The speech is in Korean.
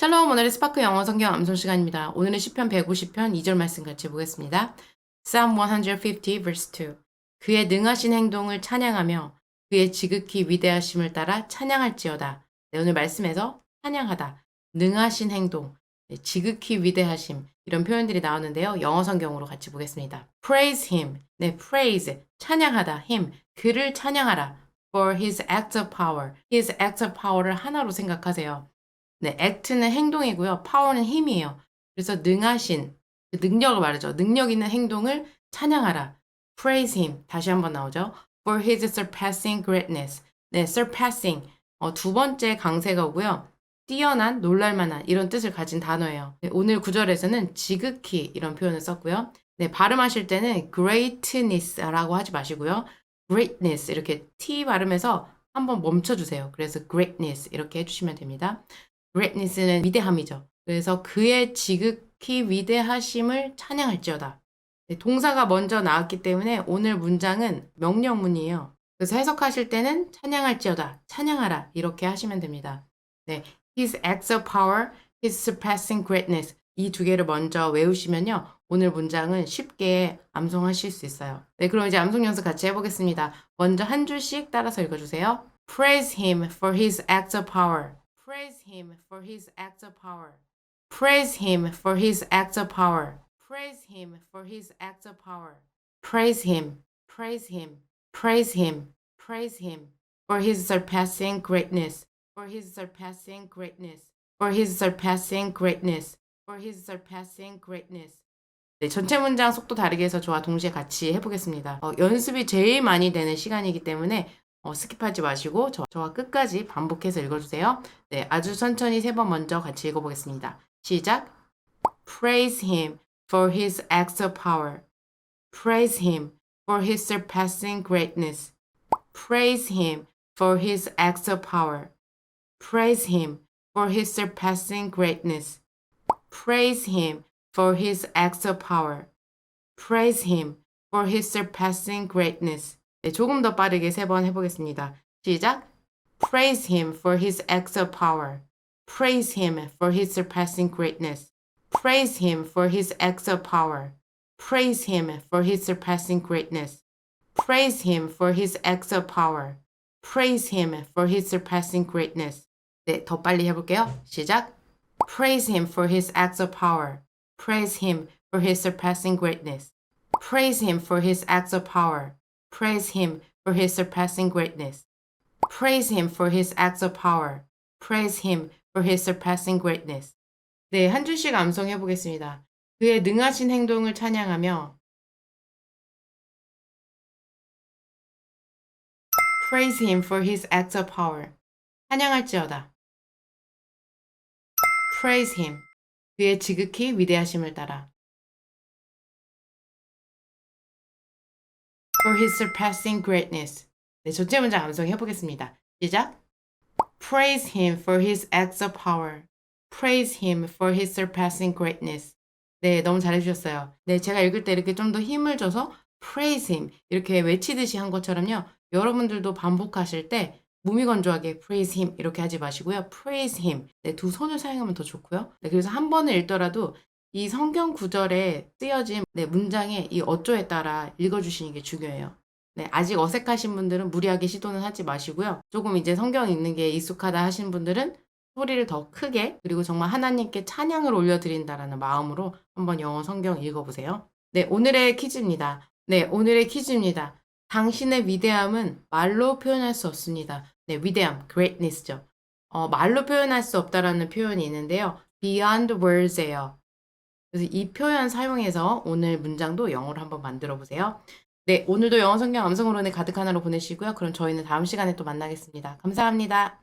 샬롬 오늘의 스파크 영어 성경 암송 시간입니다. 오늘은 시편 150편 2절 말씀 같이 보겠습니다. Psalm 150 verse 2 그의 능하신 행동을 찬양하며 그의 지극히 위대하심을 따라 찬양할지어다. 네, 오늘 말씀에서 찬양하다, 능하신 행동, 네, 지극히 위대하심 이런 표현들이 나오는데요. 영어 성경으로 같이 보겠습니다. Praise him, 네, praise 찬양하다, him 그를 찬양하라. For his act of power, his act of power를 하나로 생각하세요. 네, act는 행동이고요. power는 힘이에요. 그래서 능하신 그 능력을 말하죠. 능력 있는 행동을 찬양하라. Praise him. 다시 한번 나오죠. For his surpassing greatness. 네, surpassing. 어, 두 번째 강세가 오고요. 뛰어난, 놀랄만한 이런 뜻을 가진 단어예요. 네, 오늘 구절에서는 지극히 이런 표현을 썼고요. 네, 발음하실 때는 greatness라고 하지 마시고요. greatness 이렇게 t 발음해서 한번 멈춰주세요. 그래서 greatness 이렇게 해주시면 됩니다. Greatness는 위대함이죠. 그래서 그의 지극히 위대하심을 찬양할지어다. 네, 동사가 먼저 나왔기 때문에 오늘 문장은 명령문이에요. 그래서 해석하실 때는 찬양할지어다, 찬양하라 이렇게 하시면 됩니다. 네, His acts of power, His surpassing greatness 이 두 개를 먼저 외우시면요. 오늘 문장은 쉽게 암송하실 수 있어요. 네, 그럼 이제 암송 연습 같이 해보겠습니다. 먼저 한 줄씩 따라서 읽어주세요. Praise Him for His acts of power. Praise Him for His acts of power. Praise Him for His acts of power. Praise Him for His acts of power. Praise Him. Praise Him. Praise Him. Praise Him for His surpassing greatness. For His surpassing greatness. For His surpassing greatness. For His surpassing greatness. 네, 전체 문장 속도 다르게 해서 저와 동시에 같이 해보겠습니다. 어, 연습이 제일 많이 되는 시간이기 때문에 어, 스킵하지 마시고 저, 저와 끝까지 반복해서 읽어주세요. 네, 아주 천천히 세 번 먼저 같이 읽어보겠습니다. 시작. Praise him for his acts of power. Praise him for his surpassing greatness. Praise him for his acts of power. Praise him for his surpassing greatness. Praise him for his acts of power. Praise him for his surpassing greatness. 네, 조금 더 빠르게 세 번 해보겠습니다. 시작. Praise him for his acts of power. Praise him for his surpassing greatness. Praise him for his acts of power. Praise him for his surpassing greatness. Praise him for his acts of power. Praise him for his surpassing greatness. 네, 더 빨리 해볼게요. 시작. Praise him for his acts of power. Praise him for his surpassing greatness. Praise him for his acts of power. Praise him for his surpassing greatness. Praise him for his acts of power. Praise him for his surpassing greatness. 네, 한 줄씩 암송해 보겠습니다. 그의 능하신 행동을 찬양하며 Praise him for his acts of power. 찬양할지어다. Praise him. 그의 지극히 위대하심을 따라. For his surpassing greatness. 네, 전체 문장 암송해 보겠습니다. 시작. Praise him for his acts of power. Praise him for his surpassing greatness. 네, 너무 잘해주셨어요. 네, 제가 읽을 때 이렇게 좀 더 힘을 줘서 praise him 이렇게 외치듯이 한 것처럼요. 여러분들도 반복하실 때 무미건조하게 praise him 이렇게 하지 마시고요. praise him. 네, 두 손을 사용하면 더 좋고요. 네, 그래서 한 번을 읽더라도 이 성경 구절에 쓰여진 네, 문장의 이 어조에 따라 읽어주시는 게 중요해요. 네, 아직 어색하신 분들은 무리하게 시도는 하지 마시고요. 조금 이제 성경 읽는 게 익숙하다 하신 분들은 소리를 더 크게 그리고 정말 하나님께 찬양을 올려드린다라는 마음으로 한번 영어 성경 읽어보세요. 네, 오늘의 퀴즈입니다. 네, 오늘의 퀴즈입니다. 당신의 위대함은 말로 표현할 수 없습니다. 네, 위대함, greatness죠. 어, 말로 표현할 수 없다라는 표현이 있는데요. beyond words예요. 그래서 이 표현 사용해서 오늘 문장도 영어로 한번 만들어 보세요. 네, 오늘도 영어 성경 암송으로는 가득 하나로 보내시고요. 그럼 저희는 다음 시간에 또 만나겠습니다. 감사합니다.